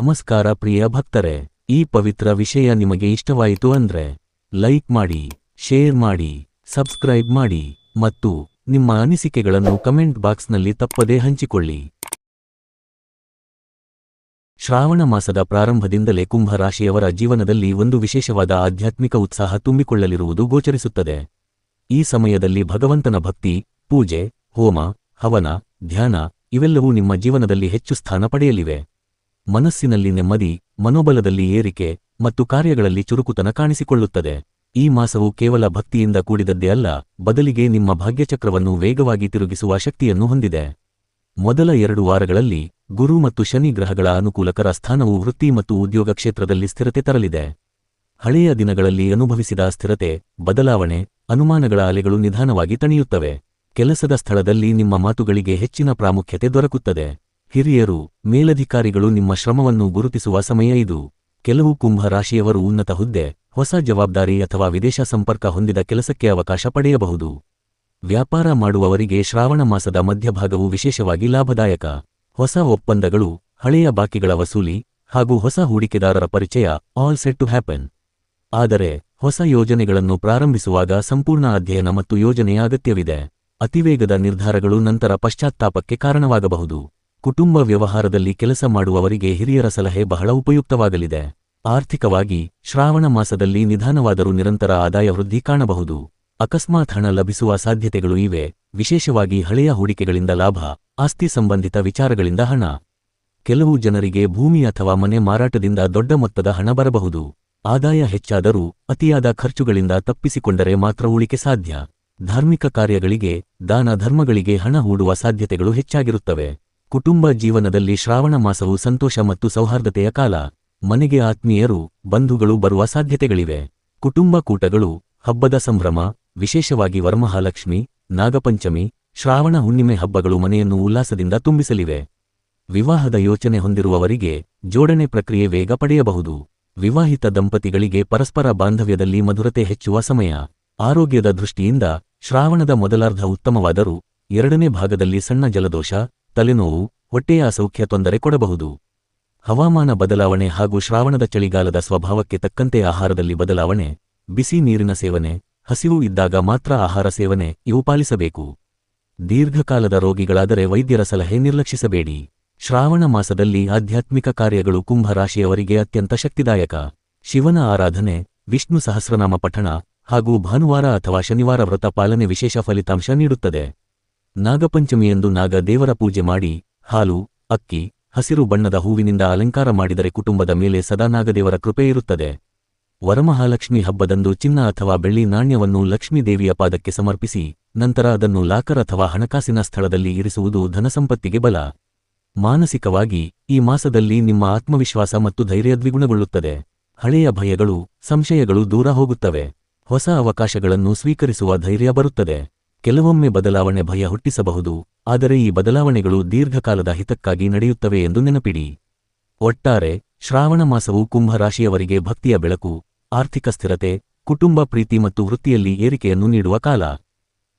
ನಮಸ್ಕಾರ ಪ್ರಿಯ ಭಕ್ತರೆ, ಈ ಪವಿತ್ರ ವಿಷಯ ನಿಮಗೆ ಇಷ್ಟವಾಯಿತು ಅಂದ್ರೆ, ಲೈಕ್ ಮಾಡಿ, ಶೇರ್ ಮಾಡಿ, ಸಬ್ಸ್ಕ್ರೈಬ್ ಮಾಡಿ ಮತ್ತು ನಿಮ್ಮ ಅನಿಸಿಕೆಗಳನ್ನು ಕಮೆಂಟ್ ಬಾಕ್ಸ್ನಲ್ಲಿ ತಪ್ಪದೇ ಹಂಚಿಕೊಳ್ಳಿ. ಶ್ರಾವಣ ಮಾಸದ ಪ್ರಾರಂಭದಿಂದಲೇ ಕುಂಭ ರಾಶಿಯವರ ಜೀವನದಲ್ಲಿ ಒಂದು ವಿಶೇಷವಾದ ಆಧ್ಯಾತ್ಮಿಕ ಉತ್ಸಾಹ ತುಂಬಿಕೊಳ್ಳಲಿರುವುದು ಗೋಚರಿಸುತ್ತದೆ. ಈ ಸಮಯದಲ್ಲಿ ಭಗವಂತನ ಭಕ್ತಿ, ಪೂಜೆ, ಹೋಮ, ಹವನ, ಧ್ಯಾನ ಇವೆಲ್ಲವೂ ನಿಮ್ಮ ಜೀವನದಲ್ಲಿ ಹೆಚ್ಚು ಸ್ಥಾನ ಪಡೆಯಲಿವೆ. ಮನಸ್ಸಿನಲ್ಲಿ ನೆಮ್ಮದಿ, ಮನೋಬಲದಲ್ಲಿ ಏರಿಕೆ ಮತ್ತು ಕಾರ್ಯಗಳಲ್ಲಿ ಚುರುಕುತನ ಕಾಣಿಸಿಕೊಳ್ಳುತ್ತದೆ. ಈ ಮಾಸವು ಕೇವಲ ಭಕ್ತಿಯಿಂದ ಕೂಡಿದದ್ದೇ ಅಲ್ಲ, ಬದಲಿಗೆ ನಿಮ್ಮ ಭಾಗ್ಯಚಕ್ರವನ್ನು ವೇಗವಾಗಿ ತಿರುಗಿಸುವ ಶಕ್ತಿಯನ್ನು ಹೊಂದಿದೆ. ಮೊದಲ ಎರಡು ವಾರಗಳಲ್ಲಿ ಗುರು ಮತ್ತು ಶನಿ ಗ್ರಹಗಳ ಅನುಕೂಲಕರ ಸ್ಥಾನವು ವೃತ್ತಿ ಮತ್ತು ಉದ್ಯೋಗ ಕ್ಷೇತ್ರದಲ್ಲಿ ಸ್ಥಿರತೆ ತರಲಿದೆ. ಹಳೆಯ ದಿನಗಳಲ್ಲಿ ಅನುಭವಿಸಿದ ಸ್ಥಿರತೆ, ಬದಲಾವಣೆ, ಅನುಮಾನಗಳ ಅಲೆಗಳು ನಿಧಾನವಾಗಿ ತಣಿಯುತ್ತವೆ. ಕೆಲಸದ ಸ್ಥಳದಲ್ಲಿ ನಿಮ್ಮ ಮಾತುಗಳಿಗೆ ಹೆಚ್ಚಿನ ಪ್ರಾಮುಖ್ಯತೆ ದೊರಕುತ್ತದೆ. ಹಿರಿಯರು, ಮೇಲಧಿಕಾರಿಗಳು ನಿಮ್ಮ ಶ್ರಮವನ್ನು ಗುರುತಿಸುವ ಸಮಯ ಇದು. ಕೆಲವು ಕುಂಭ ರಾಶಿಯವರು ಉನ್ನತ ಹುದ್ದೆ, ಹೊಸ ಜವಾಬ್ದಾರಿ ಅಥವಾ ವಿದೇಶ ಸಂಪರ್ಕ ಹೊಂದಿದ ಕೆಲಸಕ್ಕೆ ಅವಕಾಶ ಪಡೆಯಬಹುದು. ವ್ಯಾಪಾರ ಮಾಡುವವರಿಗೆ ಶ್ರಾವಣ ಮಾಸದ ಮಧ್ಯಭಾಗವು ವಿಶೇಷವಾಗಿ ಲಾಭದಾಯಕ. ಹೊಸ ಒಪ್ಪಂದಗಳು, ಹಳೆಯ ಬಾಕಿಗಳ ವಸೂಲಿ ಹಾಗೂ ಹೊಸ ಹೂಡಿಕೆದಾರರ ಪರಿಚಯ ಆಲ್ ಸೆಟ್ ಟು ಹ್ಯಾಪನ್ ಆದರೆ, ಹೊಸ ಯೋಜನೆಗಳನ್ನು ಪ್ರಾರಂಭಿಸುವಾಗ ಸಂಪೂರ್ಣ ಅಧ್ಯಯನ ಮತ್ತು ಯೋಜನೆಯ ಅಗತ್ಯವಿದೆ. ಅತಿವೇಗದ ನಿರ್ಧಾರಗಳು ನಂತರ ಪಶ್ಚಾತ್ತಾಪಕ್ಕೆ ಕಾರಣವಾಗಬಹುದು. ಕುಟುಂಬ ವ್ಯವಹಾರದಲ್ಲಿ ಕೆಲಸ ಮಾಡುವವರಿಗೆ ಹಿರಿಯರ ಸಲಹೆ ಬಹಳ ಉಪಯುಕ್ತವಾಗಲಿದೆ. ಆರ್ಥಿಕವಾಗಿ, ಶ್ರಾವಣ ಮಾಸದಲ್ಲಿ ನಿಧಾನವಾದರೂ ನಿರಂತರ ಆದಾಯ ವೃದ್ಧಿ ಕಾಣಬಹುದು. ಅಕಸ್ಮಾತ್ ಹಣ ಲಭಿಸುವ ಸಾಧ್ಯತೆಗಳು ಇವೆ. ವಿಶೇಷವಾಗಿ ಹಳೆಯ ಹೂಡಿಕೆಗಳಿಂದ ಲಾಭ, ಆಸ್ತಿ ಸಂಬಂಧಿತ ವಿಚಾರಗಳಿಂದ ಹಣ. ಕೆಲವು ಜನರಿಗೆ ಭೂಮಿ ಅಥವಾ ಮನೆ ಮಾರಾಟದಿಂದ ದೊಡ್ಡ ಮೊತ್ತದ ಹಣ ಬರಬಹುದು. ಆದಾಯ ಹೆಚ್ಚಾದರೂ, ಅತಿಯಾದ ಖರ್ಚುಗಳಿಂದ ತಪ್ಪಿಸಿಕೊಂಡರೆ ಮಾತ್ರ ಉಳಿಕೆ ಸಾಧ್ಯ. ಧಾರ್ಮಿಕ ಕಾರ್ಯಗಳಿಗೆ, ದಾನ ಧರ್ಮಗಳಿಗೆ ಹಣ ಹೂಡುವ ಸಾಧ್ಯತೆಗಳು ಹೆಚ್ಚಾಗಿರುತ್ತವೆ. ಕುಟುಂಬ ಜೀವನದಲ್ಲಿ ಶ್ರಾವಣ ಮಾಸವು ಸಂತೋಷ ಮತ್ತು ಸೌಹಾರ್ದತೆಯ ಕಾಲ. ಮನೆಗೆ ಆತ್ಮೀಯರು, ಬಂಧುಗಳು ಬರುವ ಸಾಧ್ಯತೆಗಳಿವೆ. ಕುಟುಂಬ ಕೂಟಗಳು, ಹಬ್ಬದ ಸಂಭ್ರಮ, ವಿಶೇಷವಾಗಿ ವರಮಹಾಲಕ್ಷ್ಮಿ, ನಾಗಪಂಚಮಿ, ಶ್ರಾವಣ ಹುಣ್ಣಿಮೆ ಹಬ್ಬಗಳು ಮನೆಯನ್ನು ಉಲ್ಲಾಸದಿಂದ ತುಂಬಿಸಲಿವೆ. ವಿವಾಹದ ಯೋಚನೆ ಹೊಂದಿರುವವರಿಗೆ ಜೋಡಣೆ ಪ್ರಕ್ರಿಯೆ ವೇಗ ಪಡೆಯಬಹುದು. ವಿವಾಹಿತ ದಂಪತಿಗಳಿಗೆ ಪರಸ್ಪರ ಬಾಂಧವ್ಯದಲ್ಲಿ ಮಧುರತೆ ಹೆಚ್ಚುವ ಸಮಯ. ಆರೋಗ್ಯದ ದೃಷ್ಟಿಯಿಂದ ಶ್ರಾವಣದ ಮೊದಲಾರ್ಧ ಉತ್ತಮವಾದರೂ ಎರಡನೇ ಭಾಗದಲ್ಲಿ ಸಣ್ಣ ಜಲದೋಷ ತಲೆನೋವು, ಹೊಟ್ಟೆಯ ಅಸೌಖ್ಯ ತೊಂದರೆ ಕೊಡಬಹುದು. ಹವಾಮಾನ ಬದಲಾವಣೆ ಹಾಗೂ ಶ್ರಾವಣದ ಚಳಿಗಾಲದ ಸ್ವಭಾವಕ್ಕೆ ತಕ್ಕಂತೆ ಆಹಾರದಲ್ಲಿ ಬದಲಾವಣೆ, ಬಿಸಿ ನೀರಿನ ಸೇವನೆ, ಹಸಿವು ಇದ್ದಾಗ ಮಾತ್ರ ಆಹಾರ ಸೇವನೆ ಇವು ಪಾಲಿಸಬೇಕು. ದೀರ್ಘಕಾಲದ ರೋಗಿಗಳಾದರೆ ವೈದ್ಯರ ಸಲಹೆ ನಿರ್ಲಕ್ಷಿಸಬೇಡಿ. ಶ್ರಾವಣ ಮಾಸದಲ್ಲಿ ಆಧ್ಯಾತ್ಮಿಕ ಕಾರ್ಯಗಳು ಕುಂಭರಾಶಿಯವರಿಗೆ ಅತ್ಯಂತ ಶಕ್ತಿದಾಯಕ. ಶಿವನ ಆರಾಧನೆ, ವಿಷ್ಣು ಸಹಸ್ರನಾಮ ಪಠಣ ಹಾಗೂ ಭಾನುವಾರ ಅಥವಾ ಶನಿವಾರ ವ್ರತ ಪಾಲನೆ ವಿಶೇಷ ಫಲಿತಾಂಶ ನೀಡುತ್ತದೆ. ನಾಗಪಂಚಮಿಯಂದು ನಾಗ ದೇವರ ಪೂಜೆ ಮಾಡಿ, ಹಾಲು, ಅಕ್ಕಿ, ಹಸಿರು ಬಣ್ಣದ ಹೂವಿನಿಂದ ಅಲಂಕಾರ ಮಾಡಿದರೆ ಕುಟುಂಬದ ಮೇಲೆ ಸದಾ ನಾಗದೇವರ ಕೃಪೆ ಇರುತ್ತದೆ. ವರಮಹಾಲಕ್ಷ್ಮಿ ಹಬ್ಬದಂದು ಚಿನ್ನ ಅಥವಾ ಬೆಳ್ಳಿ ನಾಣ್ಯವನ್ನು ಲಕ್ಷ್ಮೀದೇವಿಯ ಪಾದಕ್ಕೆ ಸಮರ್ಪಿಸಿ, ನಂತರ ಅದನ್ನು ಲಾಕರ್ ಅಥವಾ ಹಣಕಾಸಿನ ಸ್ಥಳದಲ್ಲಿ ಇರಿಸುವುದು ಧನಸಂಪತ್ತಿಗೆ ಬಲ. ಮಾನಸಿಕವಾಗಿ, ಈ ಮಾಸದಲ್ಲಿ ನಿಮ್ಮ ಆತ್ಮವಿಶ್ವಾಸ ಮತ್ತು ಧೈರ್ಯ ದ್ವಿಗುಣಗೊಳ್ಳುತ್ತದೆ. ಹಳೆಯ ಭಯಗಳು, ಸಂಶಯಗಳು ದೂರ ಹೋಗುತ್ತವೆ. ಹೊಸ ಅವಕಾಶಗಳನ್ನು ಸ್ವೀಕರಿಸುವ ಧೈರ್ಯ ಬರುತ್ತದೆ. ಕೆಲವೊಮ್ಮೆ ಬದಲಾವಣೆ ಭಯ ಹುಟ್ಟಿಸಬಹುದು, ಆದರೆ ಈ ಬದಲಾವಣೆಗಳು ದೀರ್ಘಕಾಲದ ಹಿತಕ್ಕಾಗಿ ನಡೆಯುತ್ತವೆ ಎಂದು ನೆನಪಿಡಿ. ಒಟ್ಟಾರೆ, ಶ್ರಾವಣ ಮಾಸವು ಕುಂಭರಾಶಿಯವರಿಗೆ ಭಕ್ತಿಯ ಬೆಳಕು, ಆರ್ಥಿಕ ಸ್ಥಿರತೆ, ಕುಟುಂಬ ಪ್ರೀತಿ ಮತ್ತು ವೃತ್ತಿಯಲ್ಲಿ ಏರಿಕೆಯನ್ನು ನೀಡುವ ಕಾಲ.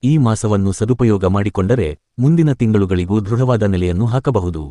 ಈ ಮಾಸವನ್ನು ಸದುಪಯೋಗ ಮಾಡಿಕೊಂಡರೆ ಮುಂದಿನ ತಿಂಗಳುಗಳಿಗೂ ದೃಢವಾದ ನೆಲೆಯನ್ನು ಹಾಕಬಹುದು.